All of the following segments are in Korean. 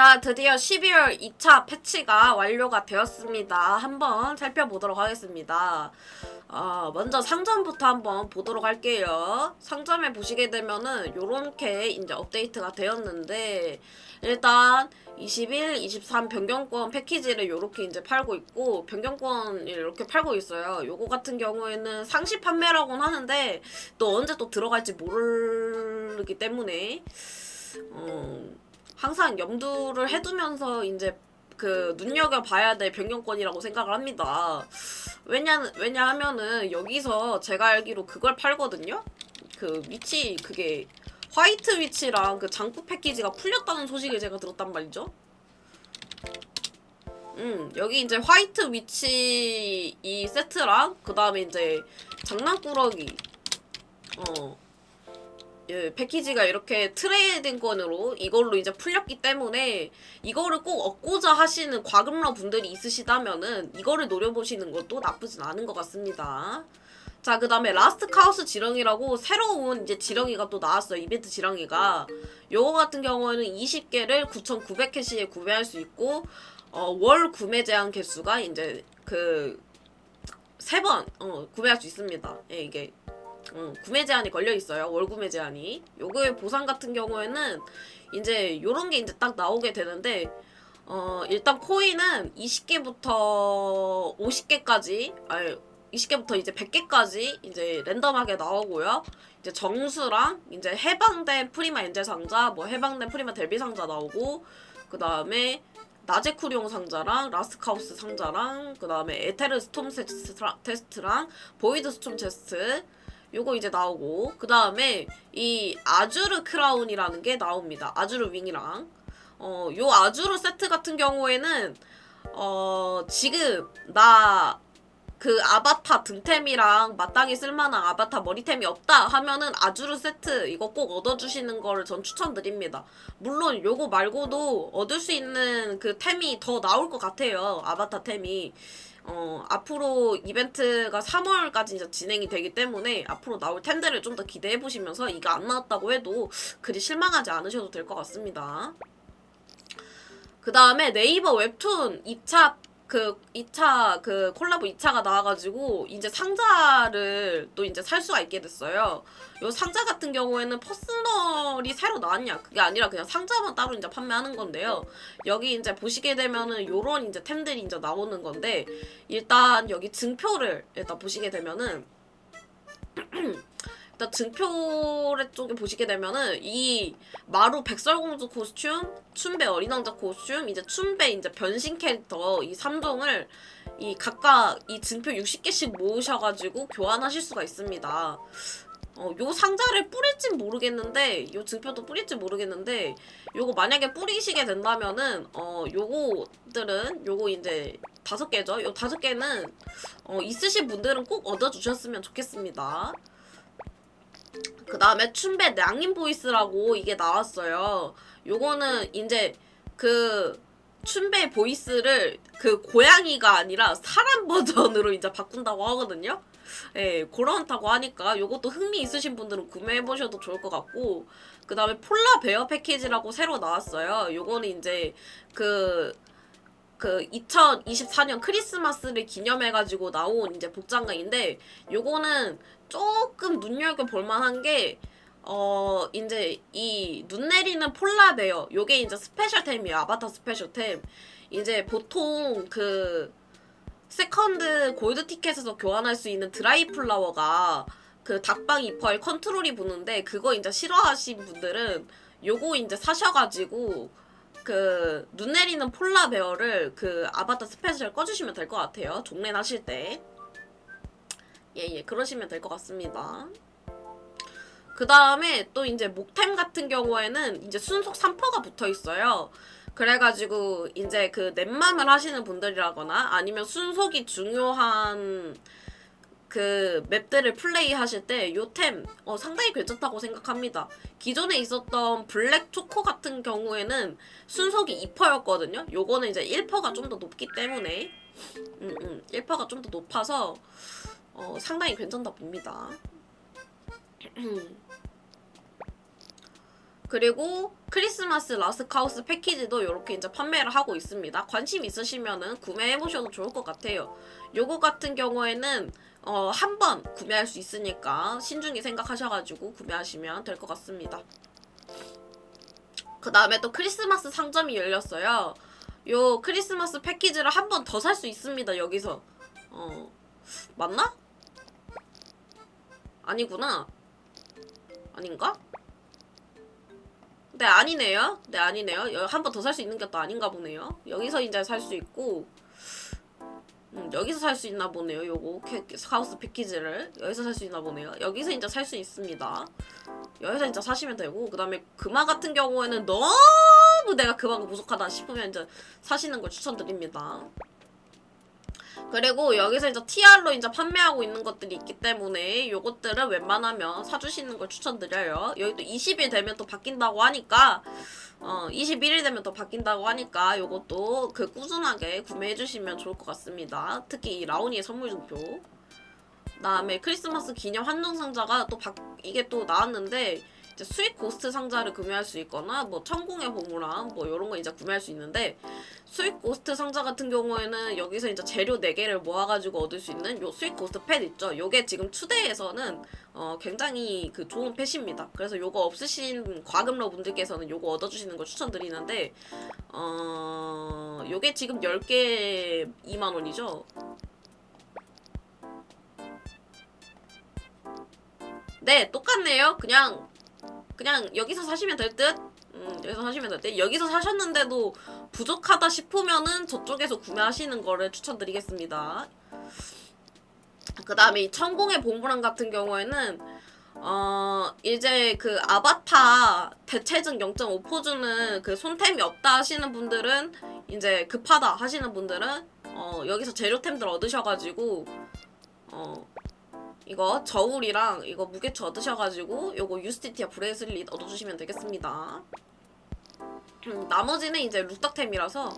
자, 드디어 12월 2차 패치가 완료가 되었습니다. 한번 살펴보도록 하겠습니다. 어, 먼저 상점부터 한번 보도록 할게요. 상점에 보시게 되면은 요렇게 이제 업데이트가 되었는데 일단 21, 23 변경권 패키지를 요렇게 이제 팔고 있고 변경권을 이렇게 팔고 있어요. 요거 같은 경우에는 상시 판매라고는 하는데 또 언제 또 들어갈지 모르기 때문에 어, 항상 염두를 해두면서 이제 그 눈여겨 봐야 될 변경권이라고 생각을 합니다. 왜냐 왜냐하면은 여기서 제가 알기로 그걸 팔거든요. 그 위치 그게 화이트 위치랑 그 장구 패키지가 풀렸다는 소식을 제가 들었단 말이죠. 음 여기 이제 화이트 위치 이 세트랑 그 다음에 이제 장난꾸러기 어 예, 패키지가 이렇게 트레이딩권으로 이걸로 이제 풀렸기 때문에 이거를 꼭 얻고자 하시는 과금러 분들이 있으시다면은 이거를 노려보시는 것도 나쁘진 않은 것 같습니다. 자, 그 다음에 라스트 카우스 지렁이라고 새로운 이제 지렁이가 또 나왔어요. 이벤트 지렁이가. 요거 같은 경우에는 20개를 9,900캐시에 구매할 수 있고, 어, 월 구매 제한 개수가 이제 그, 세 번, 어, 구매할 수 있습니다. 예, 이게 어, 구매 제한이 걸려 있어요. 월 구매 제한이. 요거의 보상 같은 경우에는 이제 요런 게 이제 딱 나오게 되는데 어, 일단 코인은 20개부터 50개까지 아니 20개부터 이제 100개까지 이제 랜덤하게 나오고요. 이제 정수랑 이제 해방된 프리마 엔젤 상자, 뭐 해방된 프리마 델비 상자 나오고 그다음에 나제 쿠리용 상자랑 라스카우스 상자랑 그다음에 에테르 스톰 테스트랑 보이드 스톰 테스트 요거 이제 나오고 그 다음에 이 아주르 크라운이라는 게 나옵니다. 아주르 윙이랑 어 요 아주르 세트 같은 경우에는 어 지금 나 그 아바타 등템이랑 마땅히 쓸만한 아바타 머리템이 없다 하면은 아주르 세트 이거 꼭 얻어주시는 거를 전 추천드립니다. 물론 요거 말고도 얻을 수 있는 그 템이 더 나올 것 같아요. 아바타 템이. 어, 앞으로 이벤트가 3월까지 이제 진행이 되기 때문에 앞으로 나올 템들을 좀더 기대해 보시면서 이거 안 나왔다고 해도 그리 실망하지 않으셔도 될 것 같습니다. 그 다음에 네이버 웹툰 2차 그 2차 그 콜라보 2차가 나와가지고 이제 상자를 또 이제 살 수가 있게 됐어요. 요 상자 같은 경우에는 퍼스널이 새로 나왔냐 그게 아니라 그냥 상자만 따로 이제 판매하는 건데요. 여기 이제 보시게 되면은 요런 이제 템들이 이제 나오는 건데 일단 여기 증표를 일단 보시게 되면은 일단 증표래 쪽에 보시게 되면은 이 마루 백설공주 코스튬, 춘배 어린 왕자 코스튬, 이제 춘배 이제 변신 캐릭터 이 3종을 이 각각 이 증표 60개씩 모으셔가지고 교환하실 수가 있습니다. 어, 요 상자를 뿌릴진 모르겠는데, 요 증표도 뿌릴지 모르겠는데, 요거 만약에 뿌리시게 된다면은, 어, 요거들은, 요거 이제 다섯 개죠? 요 다섯 개는, 어, 있으신 분들은 꼭 얻어주셨으면 좋겠습니다. 그 다음에 춘배 냥인 보이스라고 이게 나왔어요. 요거는 이제 그 춘배 보이스를 그 고양이가 아니라 사람 버전으로 이제 바꾼다고 하거든요. 예, 그렇다고 하니까 요것도 흥미 있으신 분들은 구매해 보셔도 좋을 것 같고 그 다음에 폴라 베어 패키지라고 새로 나왔어요. 요거는 이제 그 그 2024년 크리스마스를 기념해가지고 나온 이제 복장가인데 요거는 조금 눈여겨 볼 만한 게 어, 이제 이 눈 내리는 폴라베어 요게 이제 스페셜템이에요. 아바타 스페셜템. 이제 보통 그 세컨드 골드 티켓에서 교환할 수 있는 드라이 플라워가 그 닭방 이퍼에 컨트롤이 붙는데 그거 이제 싫어하신 분들은 요거 이제 사셔가지고 그 눈 내리는 폴라 베어를 그 아바타 스페셜 꺼주시면 될 것 같아요. 종례 하실 때. 예예 그러시면 될 것 같습니다. 그 다음에 또 이제 목템 같은 경우에는 이제 순속 3%가 붙어 있어요. 그래가지고 이제 그 넷맘을 하시는 분들이라거나 아니면 순속이 중요한 그 맵들을 플레이 하실 때 요템 어, 상당히 괜찮다고 생각합니다. 기존에 있었던 블랙 초코 같은 경우에는 순속이 2%였거든요. 요거는 이제 1%가 좀 더 높기 때문에 음, 음, 1%가 좀 더 높아서 어, 상당히 괜찮다 봅니다. 그리고 크리스마스 라스카우스 패키지도 이렇게 이제 판매를 하고 있습니다. 관심 있으시면은 구매해 보셔도 좋을 것 같아요. 요거 같은 경우에는 어, 한 번 구매할 수 있으니까 신중히 생각하셔가지고 구매하시면 될 것 같습니다. 그 다음에 또 크리스마스 상점이 열렸어요. 요 크리스마스 패키지를 한 번 더 살 수 있습니다. 여기서 어 맞나? 아니구나. 아닌가? 네 아니네요. 네 아니네요. 한 번 더 살 수 있는 게 또 아닌가 보네요. 여기서 이제 살 수 있고 음, 여기서 살 수 있나 보네요. 요거 캐, 하우스 패키지를 여기서 살 수 있나 보네요. 여기서 이제 살 수 있습니다. 여기서 진짜 사시면 되고 그 다음에 금화 같은 경우에는 너무 내가 금화가 부족하다 싶으면 이제 사시는 걸 추천드립니다. 그리고 여기서 이제 TR로 이제 판매하고 있는 것들이 있기 때문에 요것들은 웬만하면 사주시는 걸 추천드려요. 여기 또 20일 되면 또 바뀐다고 하니까 어 21일 되면 또 바뀐다고 하니까 요것도 그 꾸준하게 구매해 주시면 좋을 것 같습니다. 특히 이 라오니의 선물 증표. 그다음에 크리스마스 기념 한정 상자가 또 바, 이게 또 나왔는데 이제 스윗 고스트 상자를 구매할 수 있거나 뭐 천공의 보물함 뭐 이런 거 이제 구매할 수 있는데 스윗 고스트 상자 같은 경우에는 여기서 이제 재료 4개를 모아가지고 얻을 수 있는 요 스윗 고스트 팻 있죠. 요게 지금 추대에서는 어 굉장히 그 좋은 팻입니다. 그래서 요거 없으신 과금러 분들께서는 요거 얻어주시는 걸 추천드리는데 어 요게 지금 10개 2만 원이죠. 네, 똑같네요. 그냥 그냥 여기서 사시면 될 듯. 음, 여기서 사시면 될 듯. 여기서 사셨는데도 부족하다 싶으면은 저쪽에서 구매하시는 거를 추천드리겠습니다. 그 다음에 이 천공의 보물함 같은 경우에는 어 이제 그 아바타 대체증 0.5% 주는 그 손템이 없다 하시는 분들은 이제 급하다 하시는 분들은 어 여기서 재료템들 얻으셔가지고 어 이거 저울이랑 이거 무게추 얻으셔가지고 요거 유스티티아 브레이슬릿 얻어주시면 되겠습니다. 음, 나머지는 이제 룩닥템이라서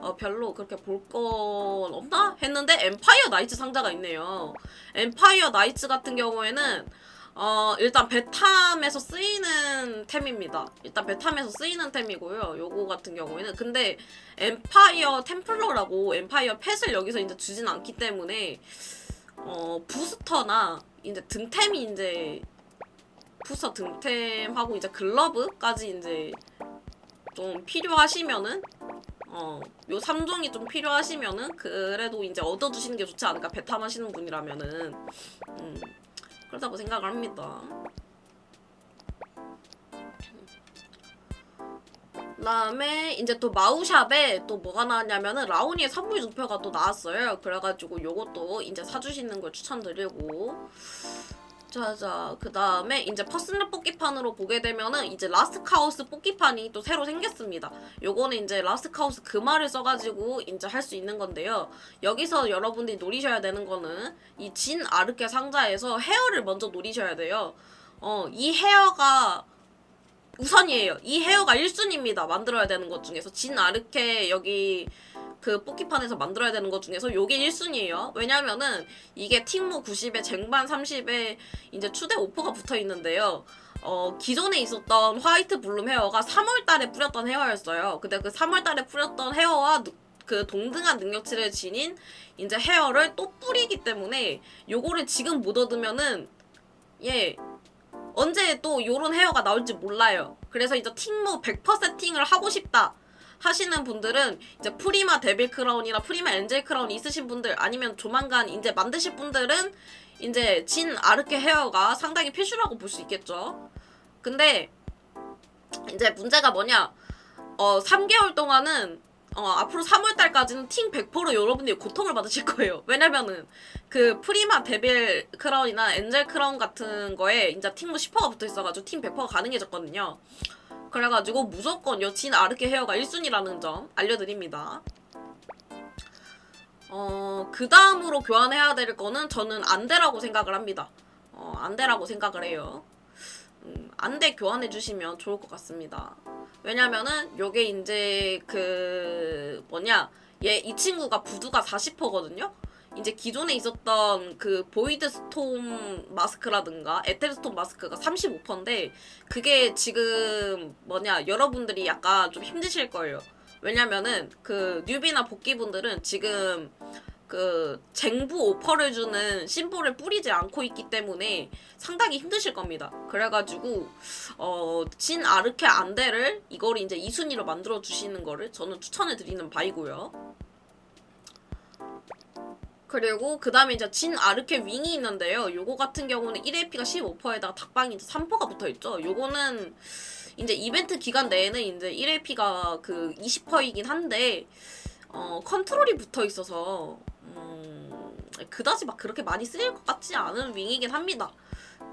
어, 별로 그렇게 볼 건 없나 했는데 엠파이어 나이츠 상자가 있네요. 엠파이어 나이츠 같은 경우에는 어 일단 베탐에서 쓰이는 템입니다. 일단 베탐에서 쓰이는 템이고요. 요거 같은 경우에는 근데 엠파이어 템플러라고 엠파이어 펫을 여기서 이제 주진 않기 때문에 어 부스터나 이제 등템이 이제 부스터 등템하고 이제 글러브까지 이제 좀 필요하시면은 어 요 3종이 좀 필요하시면은 그래도 이제 얻어두시는 게 좋지 않을까 배탐 하시는 분이라면은 음 그렇다고 생각을 합니다. 그다음에 이제 또 마우샵에 또 뭐가 나왔냐면은 라오니의 선물 증표가 또 나왔어요. 그래가지고 요것도 이제 사주시는 걸 추천드리고 자자 그 다음에 이제 퍼스널 뽑기판으로 보게 되면은 이제 라스카우스 뽑기판이 또 새로 생겼습니다. 요거는 이제 라스카우스 금화를 써가지고 이제 할 수 있는 건데요. 여기서 여러분들이 노리셔야 되는 거는 이 진 아르케 상자에서 헤어를 먼저 노리셔야 돼요. 어이 헤어가 우선이에요. 이 헤어가 1순위입니다. 만들어야 되는 것 중에서 진 아르케 여기 그 뽑기판에서 만들어야 되는 것 중에서 요게 1순위예요. 왜냐면은 이게 팅모 90에 쟁반 30에 이제 추대 오퍼가 붙어 있는데요. 어, 기존에 있었던 화이트 블룸 헤어가 3월 달에 뿌렸던 헤어였어요. 근데 그 3월 달에 뿌렸던 헤어와 누- 그 동등한 능력치를 지닌 이제 헤어를 또 뿌리기 때문에 요거를 지금 못 얻으면은 예 언제 또 요런 헤어가 나올지 몰라요. 그래서 이제 팅모 100% 세팅을 하고 싶다. 하시는 분들은 이제 프리마 데빌 크라운이나 프리마 엔젤 크라운 있으신 분들 아니면 조만간 이제 만드실 분들은 이제 진 아르케 헤어가 상당히 필수라고 볼 수 있겠죠. 근데 이제 문제가 뭐냐? 어 3개월 동안은 어 앞으로 3월 달까지는 팅 100% 여러분들이 고통을 받으실 거예요. 왜냐면은 그 프리마 데빌 크라운이나 엔젤 크라운 같은 거에 이제 팅모 10%가 붙어 있어가지고 팀 100%가 가능해졌거든요. 그래가지고 무조건 여친 아르케 헤어가 1순위라는 점 알려드립니다. 어, 그 다음으로 교환해야 될 거는 저는 안대라고 생각을 합니다. 어, 안대라고 생각을 해요. 음, 안대 교환해 주시면 좋을 것 같습니다. 왜냐면은 요게 이제 그 뭐냐 얘 이 친구가 부두가 40%거든요. 이제 기존에 있었던 그 보이드 스톰 마스크라든가 에테르 스톰 마스크가 35%인데 그게 지금 뭐냐 여러분들이 약간 좀 힘드실 거예요. 왜냐면은 그 뉴비나 복귀분들은 지금 그 쟁부 오퍼를 주는 심볼을 뿌리지 않고 있기 때문에 상당히 힘드실 겁니다. 그래가지고 어 진 아르케 안대를 이거를 이제 2순위로 만들어 주시는 거를 저는 추천해 드리는 바이고요. 그리고 그 다음에 이제 진 아르케 윙이 있는데요. 요거 같은 경우는 1AP가 15%에다가 닭방이 이제 3%가 붙어 있죠. 요거는 이제 이벤트 기간 내에는 이제 1AP가 그 20%이긴 한데 어 컨트롤이 붙어 있어서 음 그다지 막 그렇게 많이 쓰일 것 같지 않은 윙이긴 합니다.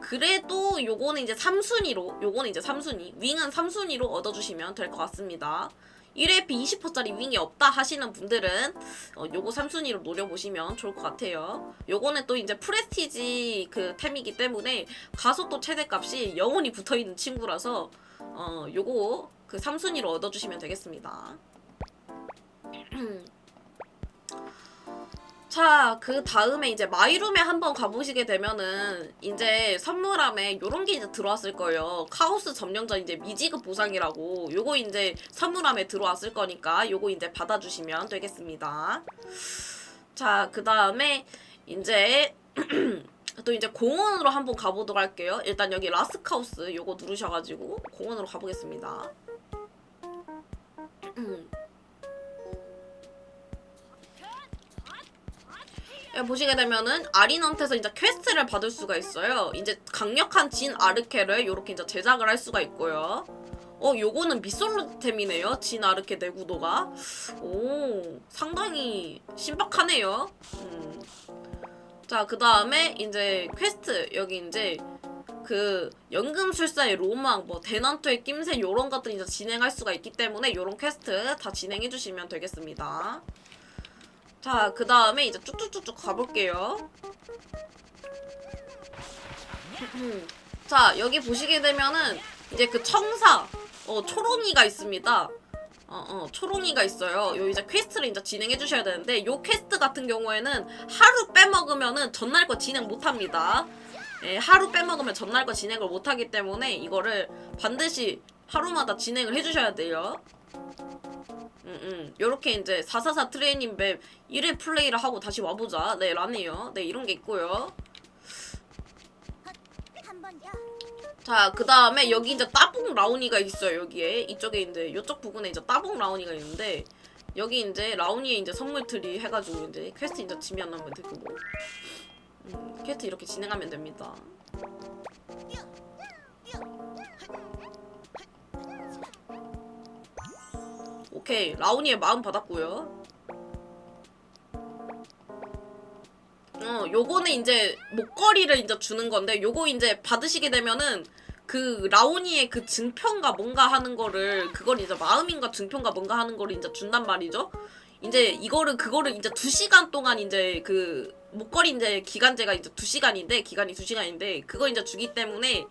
그래도 요거는 이제 3순위로 요거는 이제 3순위 윙은 3순위로 얻어주시면 될 것 같습니다. 1회피 20%짜리 윙이 없다 하시는 분들은 어, 요거 3순위로 노려보시면 좋을 것 같아요. 요거는 또 이제 프레스티지 그 템이기 때문에 가속도 최대값이 영원히 붙어있는 친구라서 어, 요거 그 3순위로 얻어주시면 되겠습니다. 자, 그 다음에 이제 마이룸에 한번 가보시게 되면은 이제 선물함에 요런 게 이제 들어왔을 거예요. 카오스 점령전 이제 미지급 보상이라고 요거 이제 선물함에 들어왔을 거니까 요거 이제 받아주시면 되겠습니다. 자, 그 다음에 이제 또 이제 공원으로 한번 가보도록 할게요. 일단 여기 라스카우스 요거 누르셔가지고 공원으로 가보겠습니다. 보시게 되면은 아린한테서 이제 퀘스트를 받을 수가 있어요. 이제 강력한 진 아르케를 이렇게 이제 제작을 할 수가 있고요. 어, 요거는 미솔루템이네요. 진 아르케 내구도가. 오, 상당히 신박하네요. 음. 자, 그 다음에 이제 퀘스트 여기 이제 그 연금술사의 로망, 뭐 대난투의 낌새 요런 것들 이제 진행할 수가 있기 때문에 요런 퀘스트 다 진행해 주시면 되겠습니다. 자, 그 다음에 이제 쭉쭉쭉쭉 가볼게요. 자, 여기 보시게 되면은 이제 그 청사, 어, 초롱이가 있습니다. 어, 어, 초롱이가 있어요. 요 이제 퀘스트를 이제 진행해 주셔야 되는데, 요 퀘스트 같은 경우에는 하루 빼먹으면은 전날 거 진행 못 합니다. 예, 하루 빼먹으면 전날 거 진행을 못 하기 때문에 이거를 반드시 하루마다 진행을 해 주셔야 돼요. 음, 음. 요렇게 이제 444 트레이닝 맵 1회 플레이를 하고 다시 와보자. 네, 라네요. 네, 이런 게 있고요. 자, 그 다음에 여기 이제 따봉 라우니가 있어요, 여기에. 이쪽에 이제, 이쪽 부분에 이제 따봉 라우니가 있는데, 여기 이제 라우니에 이제 선물 트리 해가지고 이제 퀘스트 이제 지면 하면 되고. 음, 퀘스트 이렇게 진행하면 됩니다. 오케이 라우니의 마음 받았고요. 어 요거는 이제 목걸이를 이제 주는 건데 요거 이제 받으시게 되면은 그 라오니의 그 증표인가 뭔가 하는 거를 그걸 이제 마음인가 증표인가 뭔가 하는 거를 이제 준단 말이죠. 이제 이거를 그거를 이제 두 시간 동안 이제 그 목걸이 이제 기간제가 이제 두 시간인데 기간이 두 시간인데 그거 이제 주기 때문에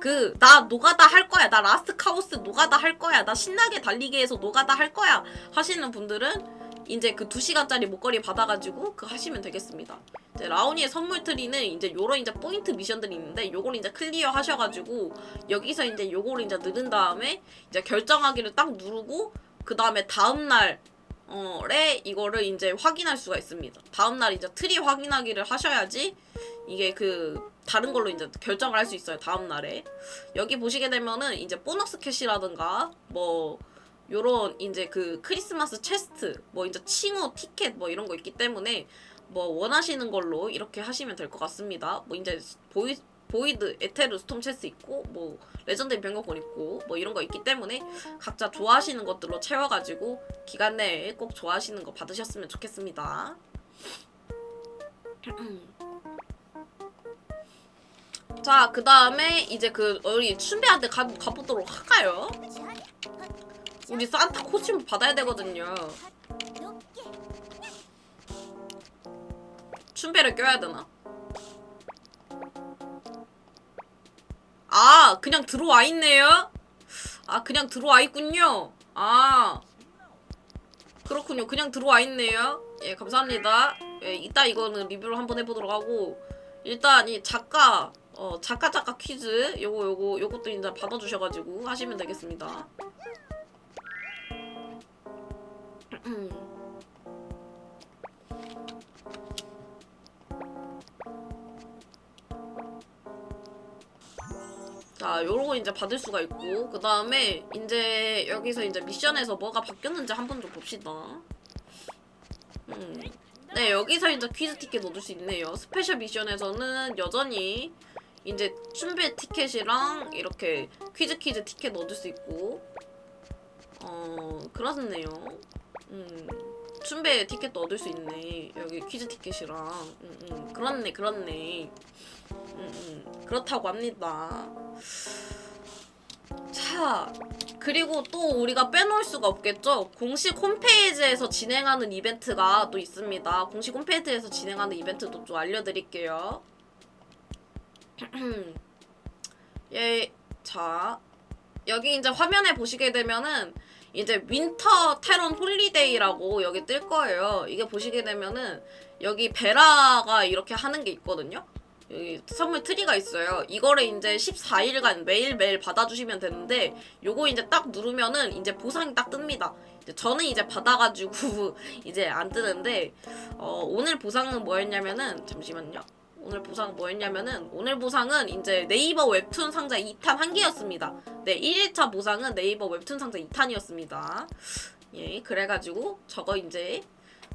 그 나 노가다 할 거야 나 라스트 카오스 노가다 할 거야 나 신나게 달리기 해서 노가다 할 거야 하시는 분들은 이제 그 두 시간짜리 목걸이 받아가지고 그 하시면 되겠습니다. 이제 라오니의 선물 트리는 이제 요런 이제 포인트 미션들이 있는데 요걸 이제 클리어 하셔가지고 여기서 이제 요거를 이제 누른 다음에 이제 결정하기를 딱 누르고 그 다음에 다음 날 어래 이거를 이제 확인할 수가 있습니다. 다음 날 이제 트리 확인하기를 하셔야지 이게 그 다른 걸로 이제 결정을 할 수 있어요. 다음 날에 여기 보시게 되면은 이제 보너스 캐시라든가 뭐 요런 이제 그 크리스마스 체스트 뭐 이제 칭호 티켓 뭐 이런 거 있기 때문에 뭐 원하시는 걸로 이렇게 하시면 될 것 같습니다. 뭐 이제 보이 보이드 에테르 스톰 체스 있고 뭐 레전드 병력권 있고 뭐 이런 거 있기 때문에 각자 좋아하시는 것들로 채워가지고 기간 내에 꼭 좋아하시는 거 받으셨으면 좋겠습니다. 자, 그 다음에 이제 그 우리 춘배한테 가, 가보도록 할까요? 우리 산타 코스튬 받아야 되거든요. 춘배를 껴야 되나? 아, 그냥 들어와 있네요? 아, 그냥 들어와 있군요. 아, 그렇군요. 그냥 들어와 있네요. 예, 감사합니다. 예, 이따 이거는 리뷰를 한번 해보도록 하고 일단 이 작가 어 작가 작가 퀴즈 요거 요거 요것도 이제 받아주셔가지고 하시면 되겠습니다. 자, 요러고 이제 받을 수가 있고, 그 다음에 이제 여기서 이제 미션에서 뭐가 바뀌었는지 한번 좀 봅시다. 음. 네, 여기서 이제 퀴즈 티켓 얻을 수 있네요. 스페셜 미션에서는 여전히 이제 춘배 티켓이랑 이렇게 퀴즈 퀴즈 티켓 얻을 수 있고, 어, 그렇네요. 음. 춘배 티켓도 얻을 수 있네. 여기 퀴즈 티켓이랑. 음, 음. 그렇네, 그렇네. 음, 음. 그렇다고 합니다. 자, 그리고 또 우리가 빼놓을 수가 없겠죠? 공식 홈페이지에서 진행하는 이벤트가 또 있습니다. 공식 홈페이지에서 진행하는 이벤트도 좀 알려드릴게요. 예, 자, 여기 이제 화면에 보시게 되면은 이제 윈터 테런 홀리데이라고 여기 뜰 거예요. 이게 보시게 되면은 여기 베라가 이렇게 하는 게 있거든요. 여기 선물 트리가 있어요. 이거를 이제 14일간 매일매일 받아주시면 되는데 요거 이제 딱 누르면은 이제 보상이 딱 뜹니다. 이제 저는 이제 받아가지고 이제 안 뜨는데 어, 오늘 보상은 뭐였냐면은 잠시만요. 오늘 보상은 뭐였냐면은 오늘 보상은 이제 네이버 웹툰 상자 2탄 한 개였습니다. 네, 1일차 보상은 네이버 웹툰 상자 2탄이었습니다. 예, 그래가지고 저거 이제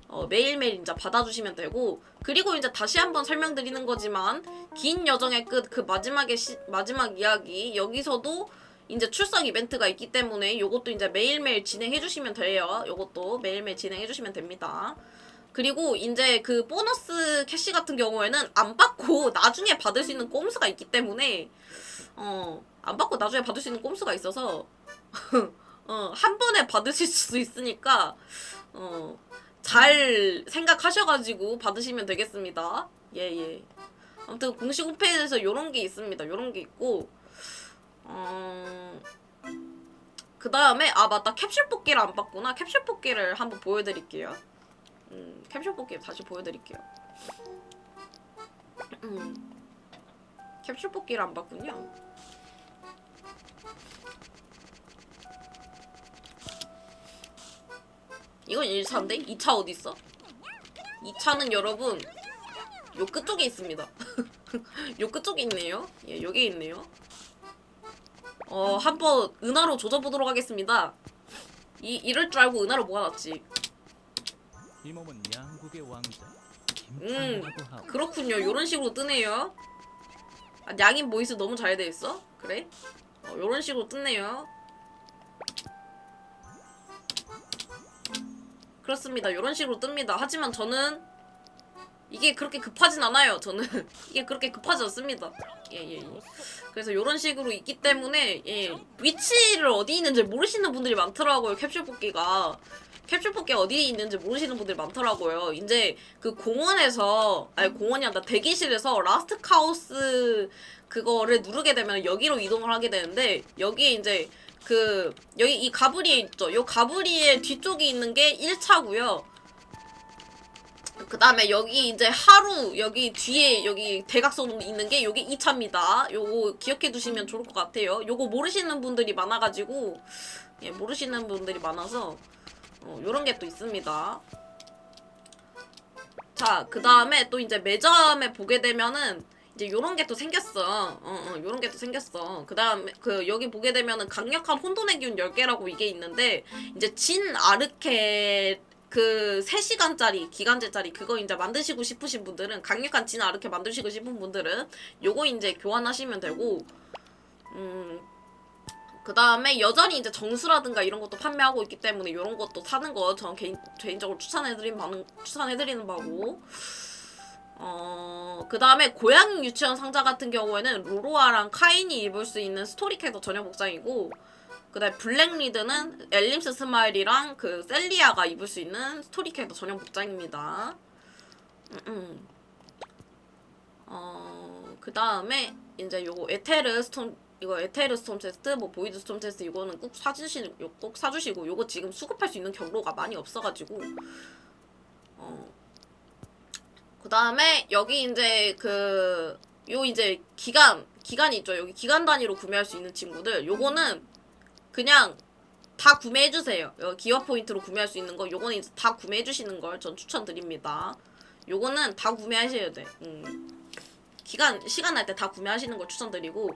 어, 매일매일 이제 받아주시면 되고 그리고 이제 다시 한번 설명드리는 거지만 긴 여정의 끝 그 마지막의 시, 마지막 이야기 여기서도 이제 출석 이벤트가 있기 때문에 요것도 이제 매일매일 진행해 주시면 돼요. 요것도 매일매일 진행해 주시면 됩니다. 그리고 이제 그 보너스 캐시 같은 경우에는 안 받고 나중에 받을 수 있는 꼼수가 있기 때문에 어, 안 받고 나중에 받을 수 있는 꼼수가 있어서 어, 한 번에 받으실 수 있으니까 어, 잘 생각하셔가지고 받으시면 되겠습니다. 예, 예. 아무튼 공식 홈페이지에서 요런 게 있습니다. 요런 게 있고, 어, 그 다음에, 아, 맞다. 캡슐 뽑기를 안 봤구나. 캡슐 뽑기를 한번 보여드릴게요. 음, 캡슐 뽑기 다시 보여드릴게요. 음, 캡슐 뽑기를 안 봤군요. 이건 1차인데? 2차 어딨어? 2차는 여러분 요 끝쪽에 있습니다. 요 끝쪽에 있네요. 예, 여기 있네요. 어, 한번 은하로 조져보도록 하겠습니다. 이, 이럴 줄 알고 은하로 모아놨지. 이 몸은 양국의 왕자 음, 하오. 그렇군요. 요런 식으로 뜨네요. 아, 양인 보이스 너무 잘 돼 있어? 그래? 어, 요런 식으로 뜨네요. 그렇습니다. 요런 식으로 뜹니다. 하지만 저는 이게 그렇게 급하진 않아요. 저는 이게 그렇게 급하지 않습니다. 예, 예, 예. 그래서 요런 식으로 있기 때문에 예, 위치를 어디 있는지 모르시는 분들이 많더라고요. 캡슐 뽑기가. 캡슐 뽑기 어디에 있는지 모르시는 분들이 많더라고요. 이제 그 공원에서 아니 공원이 아니라 대기실에서 라스트 카오스 그거를 누르게 되면 여기로 이동을 하게 되는데 여기에 이제 그 여기 이 가브리에 있죠. 요 가브리의 뒤쪽에 있는 게 1차고요. 그 다음에 여기 이제 하루 여기 뒤에 여기 대각선 있는 게 여기 2차입니다. 요거 기억해 두시면 좋을 것 같아요. 요거 모르시는 분들이 많아가지고 예, 모르시는 분들이 많아서 어, 요런 게 또 있습니다. 자, 그 다음에 또 이제 매점에 보게 되면은 이제 요런 게 또 생겼어. 어, 어, 요런 게 또 생겼어. 그 다음에 그 여기 보게 되면은 강력한 혼돈의 기운 10개라고 이게 있는데 이제 진 아르케 그 3시간짜리 기간제짜리 그거 이제 만드시고 싶으신 분들은 강력한 진 아르케 만드시고 싶은 분들은 요거 이제 교환하시면 되고 음 그 다음에 여전히 이제 정수라든가 이런 것도 판매하고 있기 때문에 이런 것도 사는 거전 개인, 개인적으로 추천해드린 바는 추천해드리는 바고 어, 그 다음에 고양이 유치원 상자 같은 경우에는 로로아랑 카인이 입을 수 있는 스토리 캐릭터 전용 복장이고 그 다음에 블랙리드는 엘림스 스마일이랑 그 셀리아가 입을 수 있는 스토리 캐릭터 전용 복장입니다. 음, 음. 어, 그 다음에 이제 요거 에테르 스톤 이거 에테르 스톰 테스트, 뭐 보이드 스톰 테스트 이거는 꼭 사주시 꼭 사주시고 요거 지금 수급할 수 있는 경로가 많이 없어가지고 어 그 다음에 여기 이제 그 요 이제 기간 기간이 있죠. 여기 기간 단위로 구매할 수 있는 친구들. 요거는 그냥 다 구매해 주세요. 기업 포인트로 구매할 수 있는 거 요거는 이제 다 구매해 주시는 걸 전 추천드립니다. 요거는 다 구매하셔야 돼. 음. 기간 시간 날 때 다 구매하시는 걸 추천드리고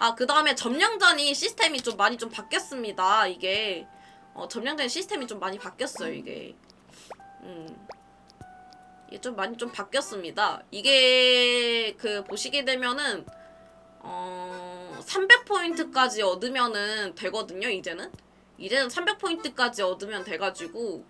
아 그 다음에 점령전이 시스템이 좀 많이 좀 바뀌었습니다. 이게 어, 점령전 시스템이 좀 많이 바뀌었어요. 이게 음. 이게 좀 많이 좀 바뀌었습니다. 이게 그 보시게 되면은 어 300포인트까지 얻으면은 되거든요. 이제는 이제는 300포인트까지 얻으면 돼가지고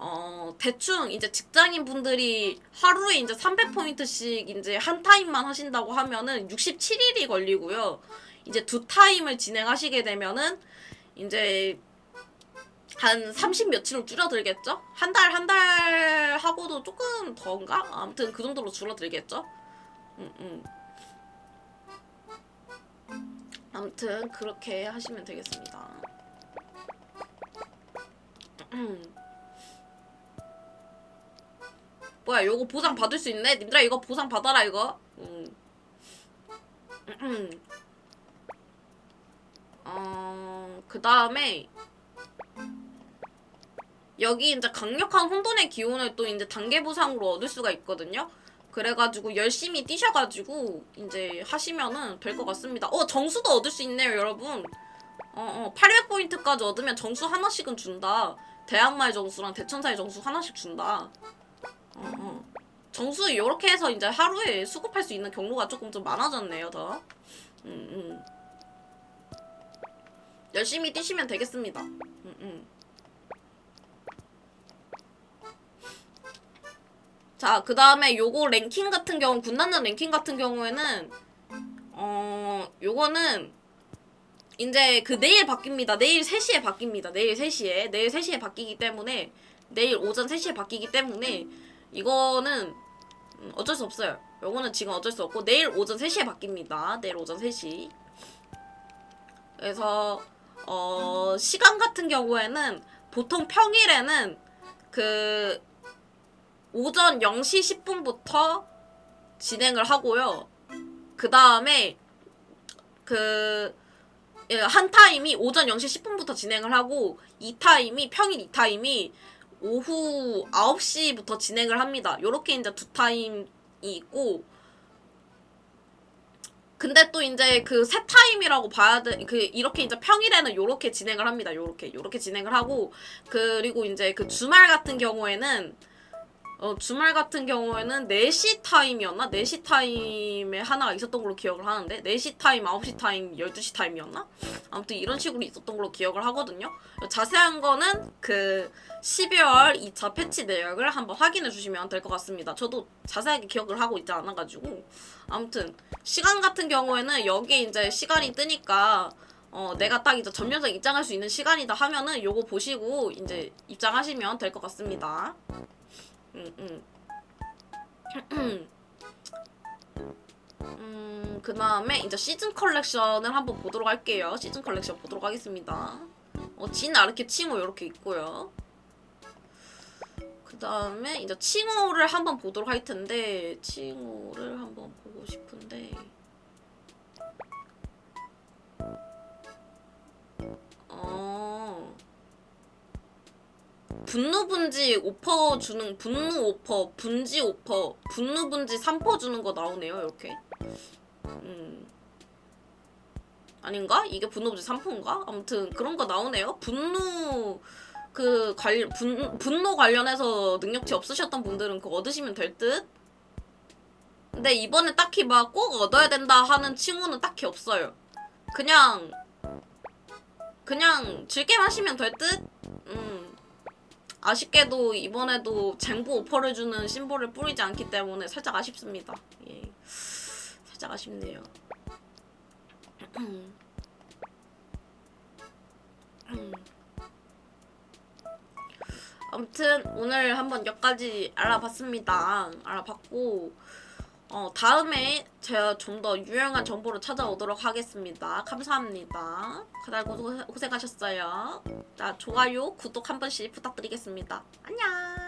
어 대충 이제 직장인 분들이 하루에 이제 300포인트씩 이제 한 타임만 하신다고 하면은 67일이 걸리고요. 이제 두 타임을 진행하시게 되면은 이제 한 30 며칠로 줄어들겠죠? 한 달, 한 달 하고도 조금 더인가? 아무튼 그 정도로 줄어들겠죠? 음, 음. 아무튼 그렇게 하시면 되겠습니다. 음. 뭐야, 요거 보상 받을 수 있네? 님들아, 이거 보상 받아라, 이거. 음. 음. 어, 그 다음에 여기 이제 강력한 혼돈의 기운을 또 이제 단계 보상으로 얻을 수가 있거든요. 그래가지고 열심히 뛰셔가지고 이제 하시면은 될 것 같습니다. 어 정수도 얻을 수 있네요, 여러분. 어, 어 800포인트까지 얻으면 정수 하나씩은 준다. 대항마의 정수랑 대천사의 정수 하나씩 준다. 어, 어. 정수 이렇게 해서 이제 하루에 수급할 수 있는 경로가 조금 좀 많아졌네요, 더. 음, 음. 열심히 뛰시면 되겠습니다. 음, 음. 자, 그 다음에 요거 랭킹 같은 경우, 군단장 랭킹 같은 경우에는, 어, 요거는, 이제 그 내일 바뀝니다. 내일 3시에 바뀝니다. 내일 3시에. 내일 3시에 바뀌기 때문에, 내일 오전 3시에 바뀌기 때문에, 이거는, 음, 어쩔 수 없어요. 요거는 지금 어쩔 수 없고, 내일 오전 3시에 바뀝니다. 내일 오전 3시. 그래서, 어, 시간 같은 경우에는, 보통 평일에는, 그, 오전 0시 10분부터 진행을 하고요. 그 다음에 그 한 타임이 오전 0시 10분부터 진행을 하고 이 타임이 평일 이 타임이 오후 9시부터 진행을 합니다. 요렇게 이제 두 타임이 있고 근데 또 이제 그 세 타임이라고 봐야 돼. 그 이렇게 이제 평일에는 요렇게 진행을 합니다. 요렇게 요렇게 진행을 하고 그리고 이제 그 주말 같은 경우에는 어, 주말 같은 경우에는 4시 타임이었나? 4시 타임에 하나가 있었던 걸로 기억을 하는데 4시 타임, 9시 타임, 12시 타임이었나? 아무튼 이런 식으로 있었던 걸로 기억을 하거든요. 자세한 거는 그 12월 2차 패치 내역을 한번 확인해 주시면 될 것 같습니다. 저도 자세하게 기억을 하고 있지 않아가지고 아무튼 시간 같은 경우에는 여기에 이제 시간이 뜨니까 어, 내가 딱 이제 전면적 입장할 수 있는 시간이다 하면은 요거 보시고 이제 입장하시면 될 것 같습니다. 음, 음. 음, 그 다음에 이제 시즌 컬렉션을 한번 보도록 할게요. 시즌 컬렉션 보도록 하겠습니다. 어, 진 아르케 칭호 이렇게 있고요. 그 다음에 이제 칭호를 한번 보도록 할 텐데, 칭호를 한번 보고 싶은 분노 분지 5% 주는 분노 5%, 분지 5%, 분노 분지 3% 주는 거 나오네요, 이렇게. 음. 아닌가? 이게 분노 분지 3%인가? 아무튼 그런 거 나오네요. 분노 그 관, 분, 분노 관련해서 능력치 없으셨던 분들은 그거 얻으시면 될 듯? 근데 이번에 딱히 막 꼭 얻어야 된다 하는 칭호는 딱히 없어요. 그냥 그냥 즐겜 하시면 될 듯? 음. 아쉽게도 이번에도 쟁보 오퍼를 주는 심볼을 뿌리지 않기 때문에 살짝 아쉽습니다. 예. 살짝 아쉽네요. 음. 아무튼 오늘 한번 여기까지 알아봤습니다. 알아봤고 어, 다음에 제가 좀 더 유용한 정보를 찾아오도록 하겠습니다. 감사합니다. 그날 고생, 고생하셨어요. 자, 좋아요, 구독 한 번씩 부탁드리겠습니다. 안녕!